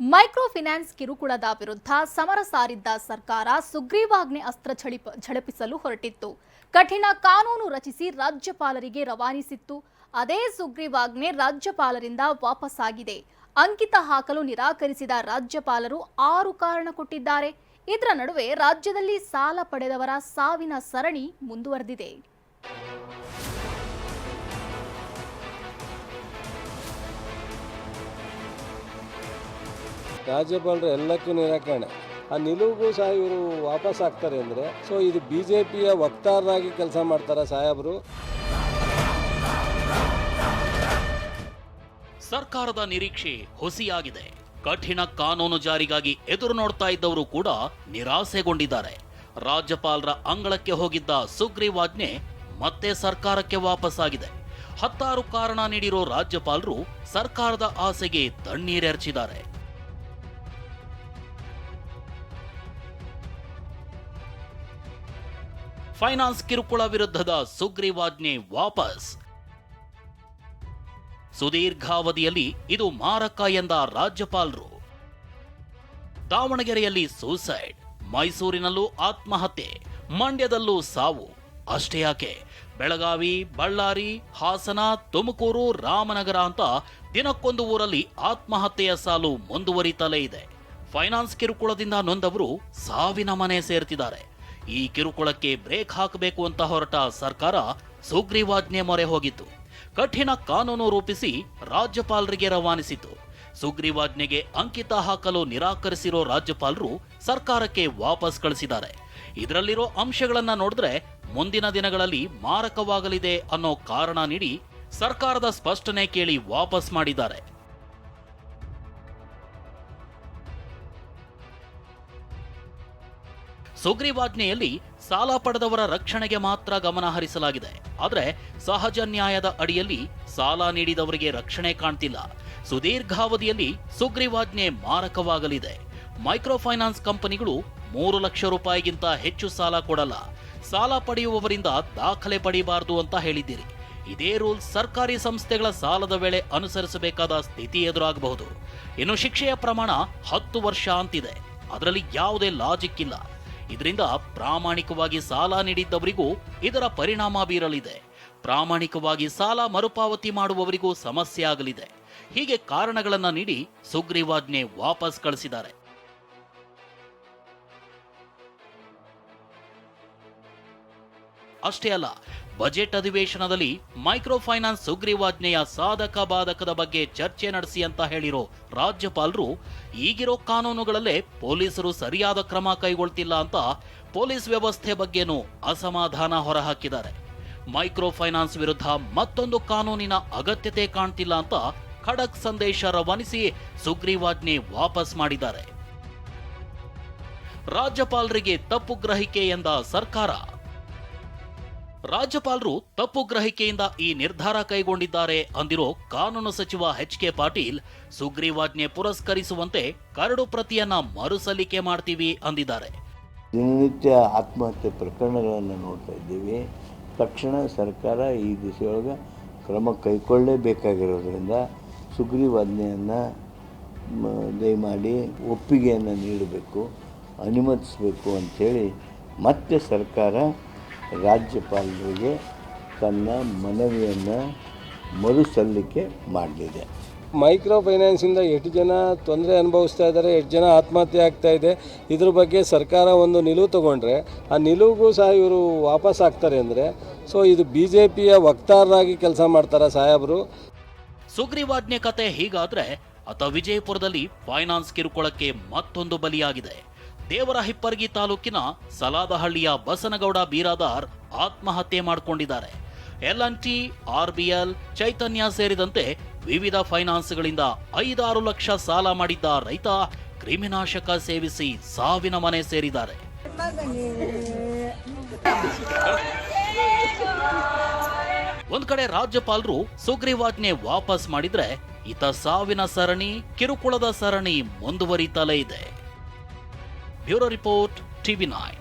Micro finance ಕಿರುಕುಳದ ವಿರುದ್ಧ ಸಮರ ಸಾರಿದ್ದ ಸರ್ಕಾರ ಸುಗ್ರೀವಾಜ್ಞೆ ಅಸ್ತ್ರ ಝಳಿಪ ಝಳಪಿಸಲು ಹೊರಟಿತ್ತು. ಕಠಿಣ ಕಾನೂನು ರಚಿಸಿ ರಾಜ್ಯಪಾಲರಿಗೆ ರವಾನಿಸಿತ್ತು. ಅದೇ ಸುಗ್ರೀವಾಜ್ಞೆ ರಾಜ್ಯಪಾಲರಿಂದ ವಾಪಸ್ಸಾಗಿದೆ ಅಂಕಿತ ಹಾಕಲು ನಿರಾಕರಿಸಿದ ರಾಜ್ಯಪಾಲರು ಆರು ಕಾರಣ ಕೊಟ್ಟಿದ್ದಾರೆ. ಇದರ ನಡುವೆ ರಾಜ್ಯದಲ್ಲಿ ಸಾಲ ಪಡೆದವರ ಸಾವಿನ ಸರಣಿ ಮುಂದುವರೆದಿದೆ. ರಾಜ್ಯಪಾಲರು ಎಲ್ಲಕ್ಕೂ ನಿರಾಕರಣೆ. ಆ ನಿಲುವಿಗೂ ಸಹ ಇವರು ವಾಪಸ್ ಆಗ್ತಾರೆ ಅಂದರೆ ಸೊ ಇದು ಬಿ ಜೆ ಪಿಯ ವಕ್ತಾರರಾಗಿ ಕೆಲಸ ಮಾಡ್ತಾರೆ ಸಾಹೇಬರು? ಸರ್ಕಾರದ ನಿರೀಕ್ಷೆ ಹುಸಿಯಾಗಿದೆ. ಕಠಿಣ ಕಾನೂನು ಜಾರಿಗಾಗಿ ಎದುರು ನೋಡ್ತಾ ಇದ್ದವರು ಕೂಡ ನಿರಾಸೆಗೊಂಡಿದ್ದಾರೆ. ರಾಜ್ಯಪಾಲರ ಅಂಗಳಕ್ಕೆ ಹೋಗಿದ್ದ ಸುಗ್ರೀವಾಜ್ಞೆ ಮತ್ತೆ ಸರ್ಕಾರಕ್ಕೆ ವಾಪಸ್ಸಾಗಿದೆ. ಹತ್ತಾರು ಕಾರಣ ನೀಡಿರೋ ರಾಜ್ಯಪಾಲರು ಸರ್ಕಾರದ ಆಸೆಗೆ ತಣ್ಣೀರೆರ್ಚಿದ್ದಾರೆ. ಫೈನಾನ್ಸ್ ಕಿರುಕುಳ ವಿರುದ್ಧದ ಸುಗ್ರೀವಾಜ್ಞೆ ವಾಪಸ್. ಸುದೀರ್ಘಾವಧಿಯಲ್ಲಿ ಇದು ಮಾರಕ ಎಂದ ರಾಜ್ಯಪಾಲರು. ದಾವಣಗೆರೆಯಲ್ಲಿ ಸೂಸೈಡ್, ಮೈಸೂರಿನಲ್ಲೂ ಆತ್ಮಹತ್ಯೆ, ಮಂಡ್ಯದಲ್ಲೂ ಸಾವು. ಅಷ್ಟೇ ಯಾಕೆ? ಬೆಳಗಾವಿ, ಬಳ್ಳಾರಿ, ಹಾಸನ, ತುಮಕೂರು, ರಾಮನಗರ ಅಂತ ದಿನಕ್ಕೊಂದು ಊರಲ್ಲಿ ಆತ್ಮಹತ್ಯೆಯ ಸಾಲು ಮುಂದುವರಿತಲೇ ಇದೆ. ಫೈನಾನ್ಸ್ ಕಿರುಕುಳದಿಂದ ನೊಂದವರು ಸಾವಿನ ಮನೆ ಸೇರ್ತಿದ್ದಾರೆ. ಈ ಕಿರುಕುಳಕ್ಕೆ ಬ್ರೇಕ್ ಹಾಕಬೇಕು ಅಂತ ಹೊರಟ ಸರ್ಕಾರ ಸುಗ್ರೀವಾಜ್ಞೆ ಮೊರೆ ಹೋಗಿತ್ತು. ಕಠಿಣ ಕಾನೂನು ರೂಪಿಸಿ ರಾಜ್ಯಪಾಲರಿಗೆ ರವಾನಿಸಿತು. ಸುಗ್ರೀವಾಜ್ಞೆಗೆ ಅಂಕಿತ ಹಾಕಲು ನಿರಾಕರಿಸಿರೋ ರಾಜ್ಯಪಾಲರು ಸರ್ಕಾರಕ್ಕೆ ವಾಪಸ್ ಕಳಿಸಿದ್ದಾರೆ. ಇದರಲ್ಲಿರೋ ಅಂಶಗಳನ್ನ ನೋಡಿದ್ರೆ ಮುಂದಿನ ದಿನಗಳಲ್ಲಿ ಮಾರಕವಾಗಲಿದೆ ಅನ್ನೋ ಕಾರಣ ನೀಡಿ ಸರ್ಕಾರದ ಸ್ಪಷ್ಟನೆ ಕೇಳಿ ವಾಪಸ್ ಮಾಡಿದ್ದಾರೆ. ಸುಗ್ರೀವಾಜ್ಞೆಯಲ್ಲಿ ಸಾಲ ಪಡೆದವರ ರಕ್ಷಣೆಗೆ ಮಾತ್ರ ಗಮನ ಹರಿಸಲಾಗಿದೆ. ಆದರೆ ಸಹಜ ನ್ಯಾಯದ ಅಡಿಯಲ್ಲಿ ಸಾಲ ನೀಡಿದವರಿಗೆ ರಕ್ಷಣೆ ಕಾಣ್ತಿಲ್ಲ. ಸುದೀರ್ಘಾವಧಿಯಲ್ಲಿ ಸುಗ್ರೀವಾಜ್ಞೆ ಮಾರಕವಾಗಲಿದೆ. ಮೈಕ್ರೋ ಫೈನಾನ್ಸ್ ಕಂಪನಿಗಳು ಮೂರು ಲಕ್ಷ ರೂಪಾಯಿಗಿಂತ ಹೆಚ್ಚು ಸಾಲ ಕೊಡಲ್ಲ. ಸಾಲ ಪಡೆಯುವವರಿಂದ ದಾಖಲೆ ಪಡೆಯಬಾರದು ಅಂತ ಹೇಳಿದ್ದೀರಿ. ಇದೇ ರೂಲ್ ಸರ್ಕಾರಿ ಸಂಸ್ಥೆಗಳ ಸಾಲದ ವೇಳೆ ಅನುಸರಿಸಬೇಕಾದ ಸ್ಥಿತಿ ಎದುರಾಗಬಹುದು. ಇನ್ನು ಶಿಕ್ಷೆಯ ಪ್ರಮಾಣ ಹತ್ತು ವರ್ಷ ಅಂತಿದೆ. ಅದರಲ್ಲಿ ಯಾವುದೇ ಲಾಜಿಕ್ ಇಲ್ಲ. ಇದರಿಂದ ಪ್ರಾಮಾಣಿಕವಾಗಿ ಸಾಲ ನೀಡಿದ್ದವರಿಗೂ ಇದರ ಪರಿಣಾಮ ಬೀರಲಿದೆ ಪ್ರಾಮಾಣಿಕವಾಗಿ ಸಾಲ ಮರುಪಾವತಿ ಮಾಡುವವರಿಗೂ ಸಮಸ್ಯೆ ಆಗಲಿದೆ. ಹೀಗೆ ಕಾರಣಗಳನ್ನು ನೀಡಿ ಸುಗ್ರೀವಾಜ್ಞೆ ವಾಪಸ್ ಕಳಿಸಿದ್ದಾರೆ. ಅಷ್ಟೇ ಅಲ್ಲ, ಬಜೆಟ್ ಅಧಿವೇಶನದಲ್ಲಿ ಮೈಕ್ರೋ ಫೈನಾನ್ಸ್ ಸುಗ್ರೀವಾಜ್ಞೆಯ ಸಾಧಕ ಬಾಧಕದ ಬಗ್ಗೆ ಚರ್ಚೆ ನಡೆಸಿ ಅಂತ ಹೇಳಿರೋ ರಾಜ್ಯಪಾಲರು, ಈಗಿರೋ ಕಾನೂನುಗಳಲ್ಲೇ ಪೊಲೀಸರು ಸರಿಯಾದ ಕ್ರಮ ಕೈಗೊಳ್ತಿಲ್ಲ ಅಂತ ಪೊಲೀಸ್ ವ್ಯವಸ್ಥೆ ಬಗ್ಗೆನೂ ಅಸಮಾಧಾನ ಹೊರಹಾಕಿದ್ದಾರೆ. ಮೈಕ್ರೋ ಫೈನಾನ್ಸ್ ವಿರುದ್ಧ ಮತ್ತೊಂದು ಕಾನೂನಿನ ಅಗತ್ಯತೆ ಕಾಣ್ತಿಲ್ಲ ಅಂತ ಖಡಕ್ ಸಂದೇಶ ರವಾನಿಸಿ ಸುಗ್ರೀವಾಜ್ಞೆ ವಾಪಸ್ ಮಾಡಿದ್ದಾರೆ. ರಾಜ್ಯಪಾಲರಿಗೆ ತಪ್ಪು ಗ್ರಹಿಕೆ ಎಂದ ಸರ್ಕಾರ ರಾಜ್ಯಪಾಲರು ತಪ್ಪು ಗ್ರಹಿಕೆಯಿಂದ ಈ ನಿರ್ಧಾರ ಕೈಗೊಂಡಿದ್ದಾರೆ ಅಂದಿರೋ ಕಾನೂನು ಸಚಿವ ಎಚ್ ಕೆ ಪಾಟೀಲ್, ಸುಗ್ರೀವಾಜ್ಞೆ ಪುರಸ್ಕರಿಸುವಂತೆ ಕರಡು ಪ್ರತಿಯನ್ನ ಮರುಸಲ್ಲಿಕೆ ಮಾಡ್ತೀವಿ ಅಂದಿದ್ದಾರೆ. ದಿನನಿತ್ಯ ಆತ್ಮಹತ್ಯೆ ಪ್ರಕರಣಗಳನ್ನು ನೋಡ್ತಾ ಇದ್ದೀವಿ. ತಕ್ಷಣ ಸರ್ಕಾರ ಈ ದಿಸೆಯೊಳಗೆ ಕ್ರಮ ಕೈಗೊಳ್ಳಲೇಬೇಕಾಗಿರೋದ್ರಿಂದ ಸುಗ್ರೀವಾಜ್ಞೆಯನ್ನು ದಯಮಾಡಿ ಒಪ್ಪಿಗೆಯನ್ನು ನೀಡಬೇಕು, ಅನುಮತಿಸಬೇಕು ಅಂಥೇಳಿ ಮತ್ತೆ ಸರ್ಕಾರ ರಾಜ್ಯಪಾಲರಿಗೆ ತನ್ನ ಮನವಿಯನ್ನು ಮರುಸಲ್ಲಿಕೆ ಮಾಡಲಿದೆ. ಮೈಕ್ರೋ ಫೈನಾನ್ಸಿಂದ ಎಷ್ಟು ಜನ ತೊಂದರೆ ಅನುಭವಿಸ್ತಾ ಇದ್ದಾರೆ ಎಷ್ಟು ಜನ ಆತ್ಮಹತ್ಯೆ ಆಗ್ತಾ ಇದೆ ಇದ್ರ ಬಗ್ಗೆ ಸರ್ಕಾರ ಒಂದು ನಿಲುವು ತಗೊಂಡ್ರೆ ಆ ನಿಲುವಿಗೂ ಸಹ ಇವರು ವಾಪಸ್ ಆಗ್ತಾರೆ ಅಂದರೆ ಸೊ ಇದು ಬಿ ಜೆ ಪಿಯ ವಕ್ತಾರರಾಗಿ ಕೆಲಸ ಮಾಡ್ತಾರೆ ಸಾಹೇಬರು? ಸುಗ್ರೀವಾಜ್ಞೆ ಕತೆ ಹೀಗಾದ್ರೆ ಅತ ವಿಜಯಪುರದಲ್ಲಿ ಫೈನಾನ್ಸ್ ಕಿರುಕುಳಕ್ಕೆ ಮತ್ತೊಂದು ಬಲಿಯಾಗಿದೆ. ದೇವರ ಹಿಪ್ಪರ್ಗಿ ತಾಲೂಕಿನ ಸಲಾದಹಳ್ಳಿಯ ಬಸನಗೌಡ ಬೀರಾದಾರ್ ಆತ್ಮಹತ್ಯೆ ಮಾಡಿಕೊಂಡಿದ್ದಾರೆ. L N T RBL Chaitanya ಸೇರಿದಂತೆ ವಿವಿಧ ಫೈನಾನ್ಸ್ಗಳಿಂದ ಐದಾರು ಲಕ್ಷ ಸಾಲ ಮಾಡಿದ್ದ ರೈತ ಕ್ರಿಮಿನಾಶಕ ಸೇವಿಸಿ ಸಾವಿನ ಮನೆ ಸೇರಿದ್ದಾರೆ. ಒಂದ್ ಕಡೆ ರಾಜ್ಯಪಾಲರು ಸುಗ್ರೀವಾಜ್ಞೆ ವಾಪಸ್ ಮಾಡಿದ್ರೆ, ಇತ ಸಾವಿನ ಸರಣಿ ಕಿರುಕುಳದ ಸರಣಿ ಮುಂದುವರಿತಲೇ ಇದೆ. ব্যুরো রিপোর্ট টিভি নয়